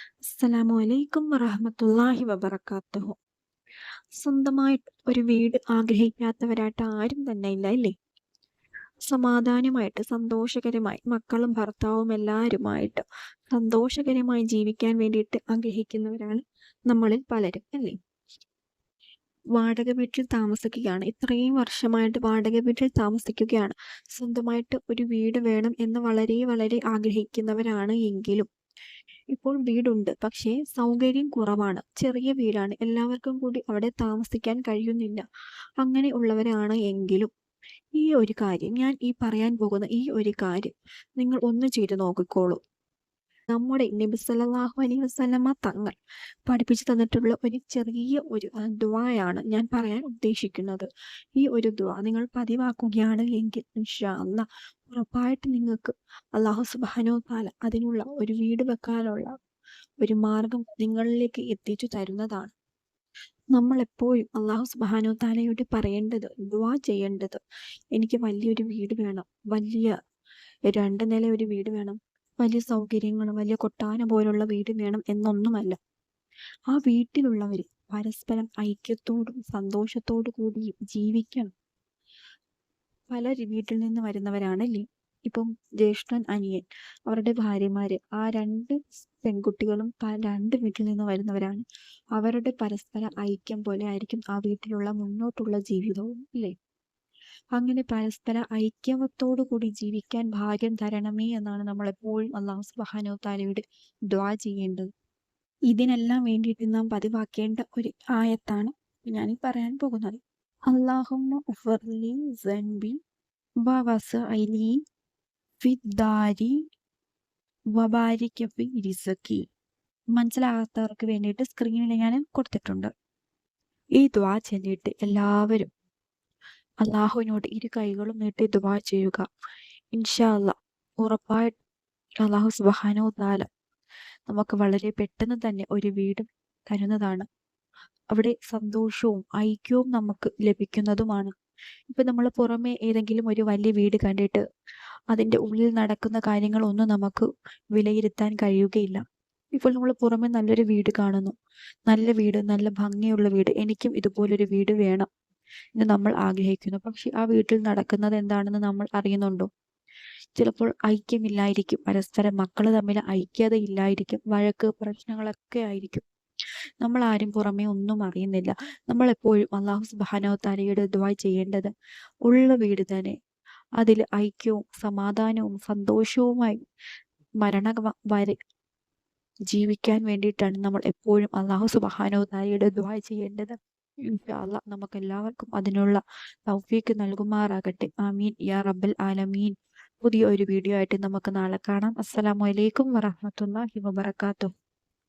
അസ്സലാമു അലൈക്കും വറഹമത്തല്ലാഹി വബർക്കാത്തുഹു സ്വന്തമായിട്ട് ഒരു വീട് ആഗ്രഹിക്കാത്തവരായിട്ട് ആരും തന്നെ ഇല്ല ഇല്ലേ സമാധാനമായിട്ട് സന്തോഷകരമായി മക്കളും ഭർത്താവും എല്ലാവരുമായിട്ട് സന്തോഷകരമായി ജീവിക്കാൻ വേണ്ടിയിട്ട് ആഗ്രഹിക്കുന്നവരാണ് നമ്മളിൽ പലരും അല്ലേ? വാടക വീട്ടിൽ താമസിക്കുകയാണ് ഇത്രയും വർഷമായിട്ട് വാടക വീട്ടിൽ താമസിക്കുകയാണ്. സ്വന്തമായിട്ട് ഒരു വീട് വേണം എന്ന് വളരെ വളരെ ആഗ്രഹിക്കുന്നവരാണ് എങ്കിലും ഇപ്പോൾ വീടുണ്ട്. പക്ഷേ സൗകര്യം കുറവാണ്. ചെറിയ വീടാണ്. എല്ലാവർക്കും കൂടി അവിടെ താമസിക്കാൻ കഴിയുന്നില്ല. അങ്ങനെ ഉള്ളവരാണ് എങ്കിലും. ഈ ഒരു കാര്യം ഞാൻ ഈ പറയാൻ പോകുന്ന ഈ ഒരു കാര്യം നിങ്ങൾ ഒന്ന് ചെയ്തു നോക്കിക്കോളൂ. നമ്മുടെ നബി സല്ലല്ലാഹു അലൈഹി വസല്ലമ തങ്ങൾ പഠിപ്പിച്ചു തന്നിട്ടുള്ള ഒരു ചെറിയ ഒരു ദുആയാണ് ഞാൻ പറയാൻ ഉദ്ദേശിക്കുന്നത്. ഈ ഒരു ദുആ നിങ്ങൾ പതിവാക്കുകയാണ് എങ്കിൽ അല്ലാഹ് ഉറപ്പായിട്ട് നിങ്ങൾക്ക് അള്ളാഹു സുബ്ഹാനഹു താല അതിനുള്ള ഒരു വീട് വെക്കാനുള്ള ഒരു മാർഗം നിങ്ങളിലേക്ക് എത്തിച്ചു തരുന്നതാണ്. നമ്മൾ എപ്പോഴും അള്ളാഹു സുബാനോ താലയോട് പറയേണ്ടത് ദുവാ ചെയ്യേണ്ടത് എനിക്ക് വലിയൊരു വീട് വേണം വലിയ രണ്ട് നില ഒരു വീട് വേണം വലിയ സൗകര്യങ്ങളും വലിയ കൊട്ടാരം പോലുള്ള വീട് വേണം എന്നൊന്നുമല്ല. ആ വീട്ടിലുള്ളവർ പരസ്പരം ഐക്യത്തോടും സന്തോഷത്തോടു കൂടിയും ജീവിക്കണം. പല വീട്ടിൽ നിന്ന് വരുന്നവരാണല്ലേ ഇപ്പം ജ്യേഷ്ഠൻ അനിയൻ. അവരുടെ ഭാര്യമാര് ആ രണ്ട് പെൺകുട്ടികളും രണ്ട് വീട്ടിൽ നിന്ന് വരുന്നവരാണ്. അവരുടെ പരസ്പര ഐക്യം പോലെ ആയിരിക്കും ആ വീട്ടിലുള്ള മുന്നോട്ടുള്ള ജീവിതവും അല്ലേ? അങ്ങനെ പരസ്പര ഐക്യവത്തോടു കൂടി ജീവിക്കാൻ ഭാഗ്യം തരണമേ എന്നാണ് നമ്മൾ എപ്പോഴും അള്ളാഹു സുബാനോ താലയുടെ ദ്വാ ചെയ്യേണ്ടത്. ഇതിനെല്ലാം വേണ്ടിയിട്ട് നാം പതിവാക്കേണ്ട ഒരു ആയത്താണ് ഞാൻ പറയാൻ പോകുന്നത്. അള്ളാഹുമ്മ ഉഫർലി സൻബി വവസഅലി ഫിദ്ദാരി വബാരിക ഇരിസക്കി മനസ്സിലാകാത്തവർക്ക് വേണ്ടിയിട്ട് സ്ക്രീനിൽ ഞാൻ കൊടുത്തിട്ടുണ്ട്. ഈ ദ്വാ ചെല്ലിയിട്ട് എല്ലാവരും അള്ളാഹുവിനോട് ഇരു കൈകളും നീട്ടി ദുബാ ചെയ്യുക. ഇൻഷാ അല്ല ഉറപ്പായിട്ട് അള്ളാഹു സുബാനോ താല നമുക്ക് വളരെ പെട്ടെന്ന് തന്നെ ഒരു വീടും തരുന്നതാണ്. അവിടെ സന്തോഷവും ഐക്യവും നമുക്ക് ലഭിക്കുന്നതുമാണ്. ഇപ്പൊ നമ്മൾ പുറമേ ഏതെങ്കിലും ഒരു വലിയ വീട് കണ്ടിട്ട് അതിന്റെ ഉള്ളിൽ നടക്കുന്ന കാര്യങ്ങളൊന്നും നമുക്ക് വിലയിരുത്താൻ കഴിയുകയില്ല. ഇപ്പോൾ നമ്മൾ പുറമെ നല്ലൊരു വീട് കാണുന്നു. നല്ല വീട് നല്ല ഭംഗിയുള്ള വീട്. എനിക്കും ഇതുപോലൊരു വീട് വേണം എന്ന് നമ്മൾ ആഗ്രഹിക്കുന്നു. പക്ഷെ ആ വീട്ടിൽ നടക്കുന്നത് എന്താണെന്ന് നമ്മൾ അറിയുന്നുണ്ടോ? ചിലപ്പോൾ ഐക്യമില്ലായിരിക്കും. പരസ്പരം മക്കൾ തമ്മിൽ ഐക്യത ഇല്ലായിരിക്കും. വഴക്ക് പ്രശ്നങ്ങളൊക്കെ ആയിരിക്കും. നമ്മൾ ആരും പുറമേ ഒന്നും അറിയുന്നില്ല. നമ്മൾ എപ്പോഴും അള്ളാഹു സുബാനോ തലയുടെ ദ്വാ ചെയ്യേണ്ടത് ഉള്ള വീട് തന്നെ. അതിൽ ഐക്യവും സമാധാനവും സന്തോഷവുമായി മരണ വരെ ജീവിക്കാൻ വേണ്ടിയിട്ടാണ് നമ്മൾ എപ്പോഴും അള്ളാഹു സുബാനോ താരയുടെ ദ്വാ ചെയ്യേണ്ടത്. നമുക്ക് എല്ലാവർക്കും അതിനുള്ള തൗഫീക്ക് നൽകുമാറാകട്ടെ. ആമീൻ. യാ റബ്ബൽ ആലമീൻ. പുതിയ ഒരു വീഡിയോ ആയിട്ട് നമുക്ക് നാളെ കാണാം. അസ്സലാമു അലൈക്കും വറഹമത്തല്ലാഹി വബർക്കാത്തു